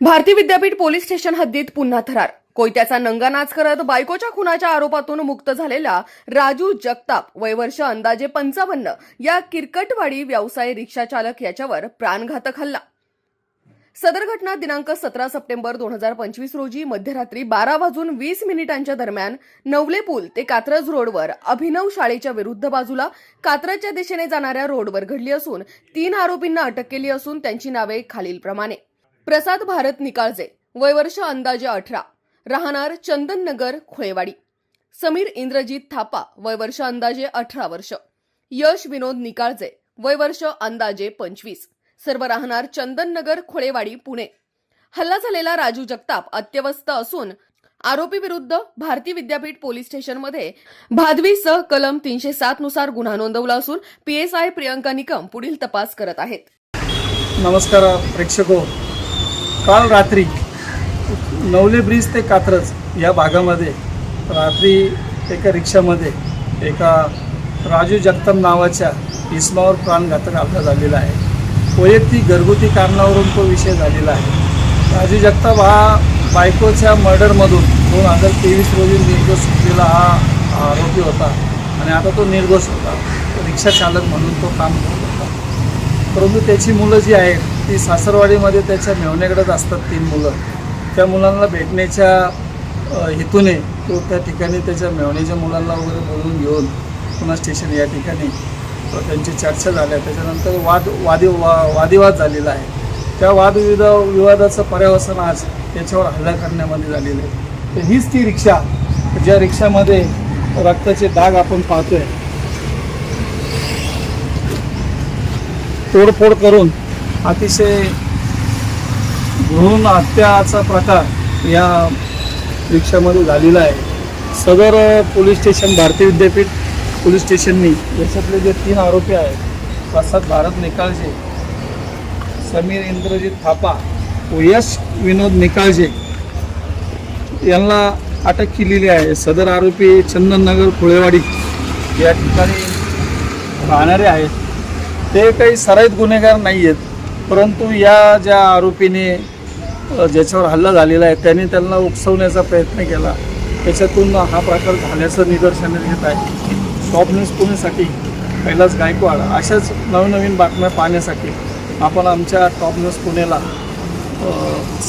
Bharati Vidyapeeth police station हद्दीत पुन्हा थरार. कोयत्याचा नंगानाच करत बायकोच्या खुनाच्या आरोपातून मुक्त झालेला राजू जगताप वयवर्ष अंदाजे पंचावन्न या किरकटवाडी व्यवसाय रिक्षाचालक याच्यावर प्राणघातक हल्ला. सदर घटना दिनांक सतरा सप्टेंबर दोन हजार पंचवीस रोजी मध्यरात्री बारा वाजून वीस मिनिटांच्या दरम्यान नवले पूल ते कात्रज रोडवर अभिनव शाळेच्या विरुद्ध बाजूला कात्रजच्या दिशेने जाणाऱ्या रोडवर घडली असून तीन आरोपींना अटक केली असून त्यांची नावे खालीलप्रमाणे. प्रसाद भारत निकाळजे वयवर्ष अंदाजे अठरा. राहणार चंदननगर खुळेवाडी. समीर इंद्रजीत थापा वय वर्ष अंदाजे अठरा वर्ष. यश विनोद निकाळजे वयवर्ष अंदाजे पंचवीस. सर्व राहणार चंदननगर खुळेवाडी पुणे. हल्ला झालेला राजू जगताप अत्यवस्थ असून आरोपी विरुद्ध भारती विद्यापीठ पोलीस स्टेशनमध्ये भादवी सह कलम तीनशे सात नुसार गुन्हा नोंदवला असून पीएसआय प्रियंका निकम पुढील तपास करत आहेत. नमस्कार प्रेक्षको. काल रात्री नवले ब्रिज ते कात्रज या भागामध्ये रात्री एका रिक्षामध्ये एका राजू जगताप नावाच्या इसमावर प्राणघातक अपघात झालेला आहे. वैयक्तिक घरगुती कारणावरून तो विषय झालेला आहे. राजू जगताप हा बायकोच्या मर्डरमधून दोन हजार तेवीस रोजी निर्दोष सुटलेला हा आरोपी होता आणि आता तो निर्दोष होता. रिक्षा चालक म्हणून तो काम करत होता. परंतु त्याची मुलं जी आहेत ती सासरवाडीमध्ये त्याच्या मेवण्याकडेच असतात तीन मुलं. त्या मुलांना भेटण्याच्या हेतूने तो त्या ठिकाणी त्याच्या मेवण्याच्या मुलांना वगैरे बोलून घेऊन पुन्हा स्टेशन या ठिकाणी त्यांची चर्चा झाल्या. त्याच्यानंतर वाद वादी वा वादिवाद झालेला आहे. त्या वादविवाद विवादाचं पर्यावसन आज त्याच्यावर हल्ला करण्यामध्ये झालेलं आहे. तर हीच ती रिक्षा ज्या रिक्षामध्ये रक्ताचे डाग आपण पाहतोय. तोडफोड करून अतिशय भ्रूण हत्याचा प्रकार या रिक्षामध्ये झालेला आहे. सदर पोलीस स्टेशन भारतीय विद्यापीठ पोलीस स्टेशननी याच्यातले जे तीन आरोपी आहेत प्रसाद भारत निकाळजे समीर इंद्रजित थापा व यश विनोद निकाळजे यांना अटक केलेली आहे. सदर आरोपी चंदननगर खुळेवाडी या ठिकाणी राहणारे आहेत. ते काही सराईत गुन्हेगार नाही आहेत परंतु या ज्या आरोपीने ज्याच्यावर हल्ला झालेला आहे त्यांनी त्यांना उकसवण्याचा प्रयत्न केला. त्याच्यातून हा प्रकार झाल्याचं निदर्शन येत आहे. टॉप न्यूज पुणेसाठी कैलास गायकवाड अशाच नवनवीन बातम्या पाहण्यासाठी आपण आमच्या टॉप न्यूज पुणेला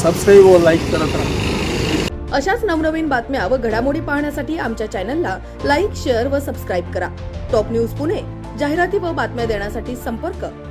सबस्क्राईब व लाईक करत राहा. अशाच नवनवीन बातम्या व घडामोडी पाहण्यासाठी आमच्या चॅनलला लाईक शेअर व सबस्क्राईब करा. टॉप न्यूज पुणे जाहिराती व बातम्या देण्यासाठी संपर्क